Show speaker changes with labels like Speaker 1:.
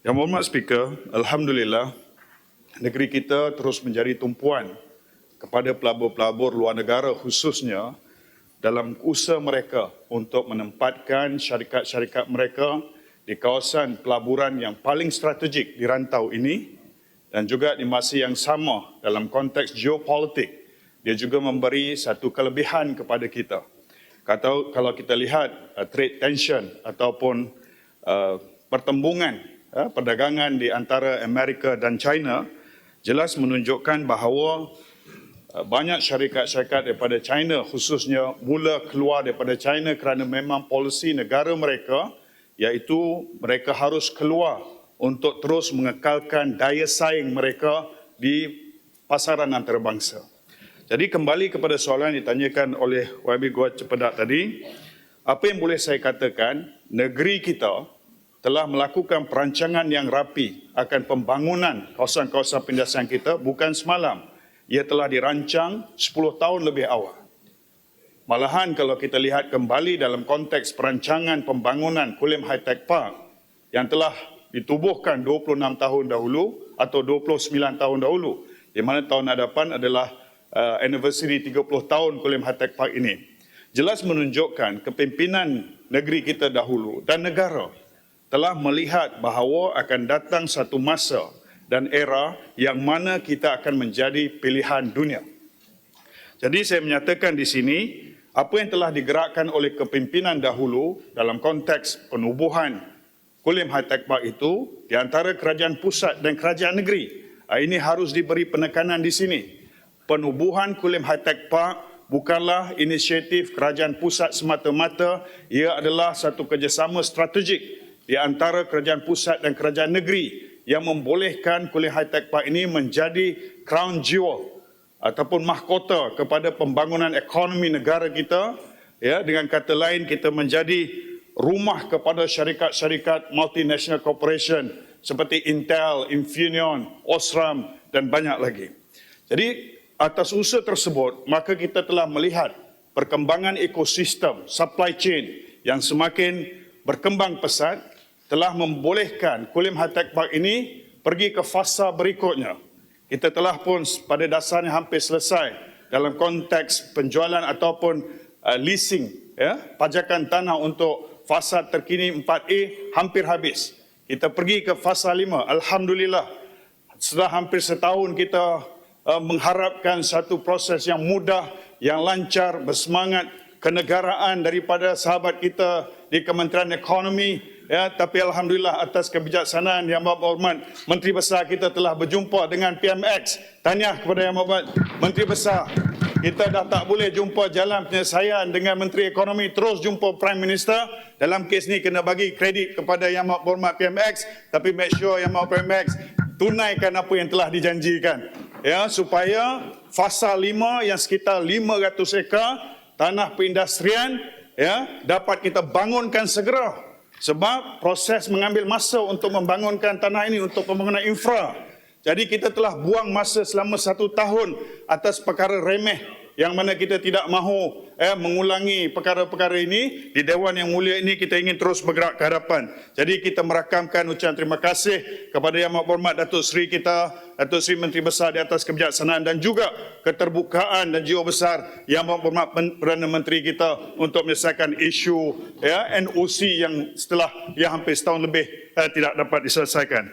Speaker 1: Yang Berhormat Speaker, Alhamdulillah, negeri kita terus menjadi tumpuan kepada pelabur-pelabur luar negara khususnya dalam usaha mereka untuk menempatkan syarikat-syarikat mereka di kawasan pelaburan yang paling strategik di rantau ini dan juga di masa yang sama dalam konteks geopolitik dia juga memberi satu kelebihan kepada kita. Kata, kalau kita lihat uh, trade tension ataupun uh, pertembungan perdagangan di antara Amerika dan China jelas menunjukkan bahawa Uh, banyak syarikat-syarikat daripada China khususnya mula keluar daripada China kerana memang polisi negara mereka iaitu mereka harus keluar untuk terus mengekalkan daya saing mereka di pasaran antarabangsa. Jadi kembali kepada soalan yang ditanyakan oleh YB Gua Cepedak tadi, apa yang boleh saya katakan, negeri kita telah melakukan perancangan yang rapi akan pembangunan kawasan-kawasan pindasian kita bukan semalam ia telah dirancang 10 tahun lebih awal. Malahan kalau kita lihat kembali dalam konteks perancangan pembangunan Kulim High Tech Park yang telah ditubuhkan 26 tahun dahulu atau 29 tahun dahulu di mana tahun hadapan adalah uh, anniversary 30 tahun Kulim High Tech Park ini. Jelas menunjukkan kepimpinan negeri kita dahulu dan negara telah melihat bahawa akan datang satu masa dan era yang mana kita akan menjadi pilihan dunia. Jadi saya menyatakan di sini apa yang telah digerakkan oleh kepimpinan dahulu dalam konteks penubuhan Kulim High Tech Park itu di antara kerajaan pusat dan kerajaan negeri. Ah, ini harus diberi penekanan di sini. Penubuhan Kulim High Tech Park bukanlah inisiatif kerajaan pusat semata-mata, ia adalah satu kerjasama strategik di antara kerajaan pusat dan kerajaan negeri yang membolehkan kuliah high tech park ini menjadi crown jewel ataupun mahkota kepada pembangunan ekonomi negara kita ya dengan kata lain kita menjadi rumah kepada syarikat-syarikat multinational corporation seperti Intel, Infineon, Osram dan banyak lagi. Jadi atas usaha tersebut maka kita telah melihat perkembangan ekosistem supply chain yang semakin berkembang pesat telah membolehkan Kulim High Park ini pergi ke fasa berikutnya. Kita telah pun pada dasarnya hampir selesai dalam konteks penjualan ataupun uh, leasing ya, pajakan tanah untuk fasa terkini 4A hampir habis. Kita pergi ke fasa 5. Alhamdulillah sudah hampir setahun kita uh, mengharapkan satu proses yang mudah, yang lancar, bersemangat kenegaraan daripada sahabat kita di Kementerian Ekonomi ya tapi alhamdulillah atas kebijaksanaan yang berhormat menteri besar kita telah berjumpa dengan PMX tanya kepada yang berhormat menteri besar. Kita dah tak boleh jumpa jalan penyelesaian dengan menteri ekonomi terus jumpa prime minister. Dalam kes ni kena bagi kredit kepada yang berhormat PMX tapi make sure yang berhormat PMX tunaikan apa yang telah dijanjikan. Ya supaya fasa 5 yang sekitar 500 ekar tanah perindustrian ya dapat kita bangunkan segera sebab proses mengambil masa untuk membangunkan tanah ini untuk pembangunan infra. Jadi kita telah buang masa selama satu tahun atas perkara remeh yang mana kita tidak mahu eh, mengulangi perkara-perkara ini di Dewan Yang Mulia ini kita ingin terus bergerak ke hadapan. Jadi kita merakamkan ucapan terima kasih kepada Yang Berhormat Datuk Seri kita, Datuk Seri Menteri Besar di atas kebijaksanaan dan juga keterbukaan dan jiwa besar Yang Berhormat Perdana Menteri kita untuk menyelesaikan isu ya, NOC yang setelah yang hampir setahun lebih eh, tidak dapat diselesaikan.